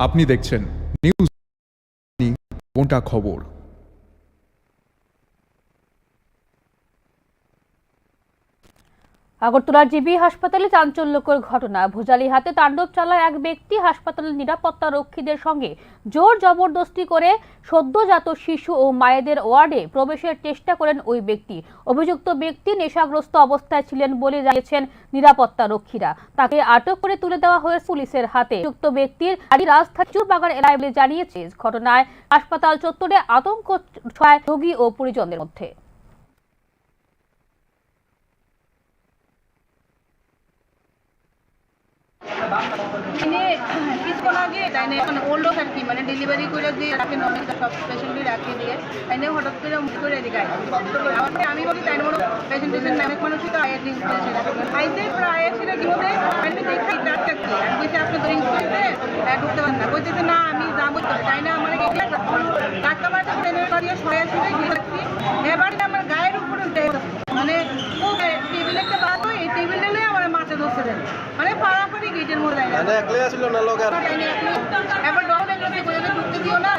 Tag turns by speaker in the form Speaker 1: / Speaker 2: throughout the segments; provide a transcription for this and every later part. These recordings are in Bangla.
Speaker 1: আপনি দেখছেন নিউজ কোনটা খবর।
Speaker 2: আগরতলার জিবি হাসপাতালে চাঞ্চল্যকর ঘটনা। ভোজালি হাতে তাণ্ডব চালায় এক ব্যক্তি হাসপাতালের নিরাপত্তা রক্ষীদের সঙ্গে। জোর জবরদস্তি করে সদ্যজাত শিশু ও মায়েদের ওয়ার্ডে প্রবেশের চেষ্টা করেন ওই ব্যক্তি। অভিযুক্ত ব্যক্তি নেশাগ্রস্ত অবস্থায় ছিলেন বলে জানিয়েছেন নিরাপত্তা রক্ষীরা তাকে আটক করে তুলে দেওয়া হয়েছে পুলিশের হাতে। অভিযুক্ত ব্যক্তির বাড়ি রাজধানী চুরবাগান এলাকায় জানিয়েছে, ঘটনায় হাসপাতাল চত্বরে আতঙ্ক ছড়ায় রোগী ও পরিজনদের মধ্যে
Speaker 3: মানে কিছুক্ষণ আগে তাইনে এখন ওল্ড আর কি মানে ডেলিভারি করে দিয়ে রাখে নর্মাল সব পেশেন্টই রাখে দিয়ে। তাইনে হঠাৎ করে মুখ করে দিকে আমি বলি তাই মনে পেশেন্ট পেশেন্ট অনেক মানুষই তো আইডিং আইসে প্রায় সেটা কি মধ্যে আমি দেখি ডাক্তার কি আর কইছে আপনি ড্রিঙ্কস করেছে ঢুকতে পারেন না কইতেছে না আমি যাব তো তাই না আমার ডাক্তার মারতে ট্রেনের বাড়িয়ে সরে আসলে কি করছি এবার আমার গায়ের উপরে উঠে গেছে। মানে ও টেবিল একটা বার হয় এই টেবিলে লয়ে আমার মাথা ধরছে দেন মানে পাড়াপাড়ি গেটের
Speaker 4: একলে আসছিল না লোক আর?
Speaker 3: এবার ডবল এগুলোতে বলে ঢুকতে দিও না।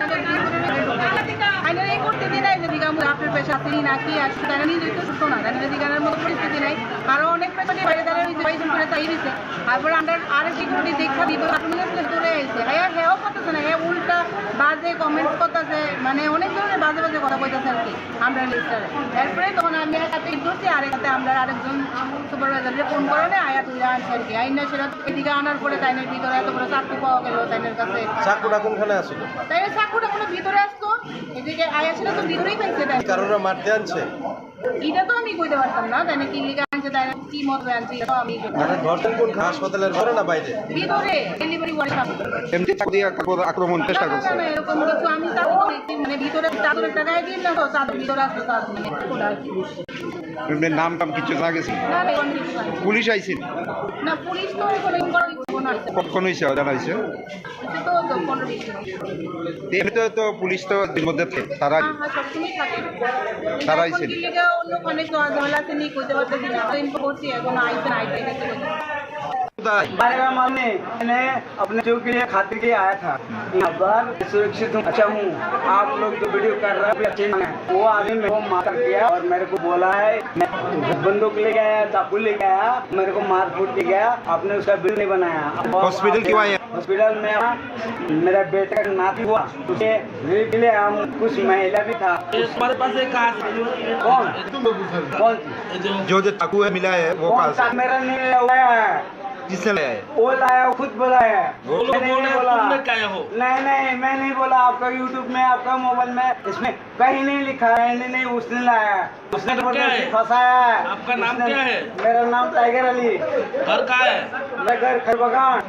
Speaker 3: আইনের এই করতে দিয়ে নাই যে দিঘা আপনার পেশা আছে নাকি, আর তারা নিজে তো সুস্থ না তারা দিঘার মতো পরিস্থিতি নাই। আরও অনেক পেশেন্ট বাইরে দাঁড়িয়ে রয়েছে বাইজন করে তাই দিছে। তারপর আন্ডার আর সিকিউরিটি দেখা দিব আপনার কাছে দূরে আইছে হ্যাঁ হ্যাঁ না উল্টা বাজে কমেন্টস করতেছে মানে অনেক ধরনের বাজে বাজে কথা কইতেছে আর কি আমরা লিস্টারে। এরপরে তখন আমি এক হাতে ধরছি আরেক হাতে আমরা আরেকজন সুপারভাইজারকে ফোন করে না আয়া তুই আনছে আর কি। আইনা সেটা এদিকে আনার পরে তাইনের ভিতরে এত বড় চাকু পাওয়া গেল তাইনের কাছে।
Speaker 4: চাকুটা কোনখানে আসছিল
Speaker 3: তাই চাকুটা কোনো ভিতরে আসতো এদিকে আয়া ছিল তো ভিতরেই পাইছে তাই
Speaker 4: কারোর মারতে আনছে?
Speaker 3: এটা তো আমি কইতে পারতাম না তাই কি আনছে তাই কি মত আনছে তো আমি
Speaker 4: মানে হাসপাতালের ঘরে না বাইরে?
Speaker 3: ভিতরে ডেলিভারি ওয়ার্ড
Speaker 5: এমনি চাকরি আক্রমণ চেষ্টা করছে।
Speaker 3: এরকম কিছু আমি চাকু দেখছি মানে ভিতরে চাদরের টাকায় দিন না তো চাদর ভিতরে আসতে চাদর
Speaker 5: নাম টাম কিছু
Speaker 3: লাগেছে।
Speaker 5: পুলিশ আইছিল
Speaker 3: না পুলিশ তো
Speaker 5: কখন হয়েছে জানা হয়েছে। এমনিতে তো পুলিশ তো মধ্যে তারা
Speaker 3: সবসময় থাকে।
Speaker 5: তারা
Speaker 3: এখন
Speaker 5: আইছে?
Speaker 3: কি লিগা অন্য অনেক ঝামেলা আছে নি কইতে তো ইনফো করছি এখন আইছে না
Speaker 6: मैंने अपने जो के लिए खातिर के आया था। यहाँ पर सुरक्षित हूँ अच्छा हूँ। आप लोग जो वीडियो कर रहे हैं अच्छे हैं। वो आदमी मेरे को मार गया और मेरे को बोला है मैं बंदूक ले गया चाकू ले गया मेरे को मार फूट के गया। आपने उसका बिल नहीं बनाया।
Speaker 5: हॉस्पिटल क्यों आया
Speaker 6: हॉस्पिटल में मेरा बेटा का नाती हुआ। उसके के लिए हम कुछ महिला भी था। कौन कौन?
Speaker 5: जो जो चाकू है मिला है वो
Speaker 6: मेरा नहीं हुआ है?
Speaker 5: किसने लाया है?
Speaker 6: वो लाया वो खुद बुलाया है।
Speaker 7: वो लोग बोल
Speaker 6: नहीं
Speaker 7: रहे
Speaker 6: बोला।
Speaker 7: तुमने क्या हो?
Speaker 6: नहीं नहीं मैं नहीं बोला आपका यूट्यूब में आपका मोबाइल में इसमें कहीं नहीं लिखा है नहीं नहीं उसने लाया उसने
Speaker 7: क्या है?
Speaker 6: फंसाया है।
Speaker 7: आपका नाम क्या है?
Speaker 6: मेरा नाम टाइगर अली।
Speaker 7: घर कहाँ है?
Speaker 6: मैं घर खरबगान।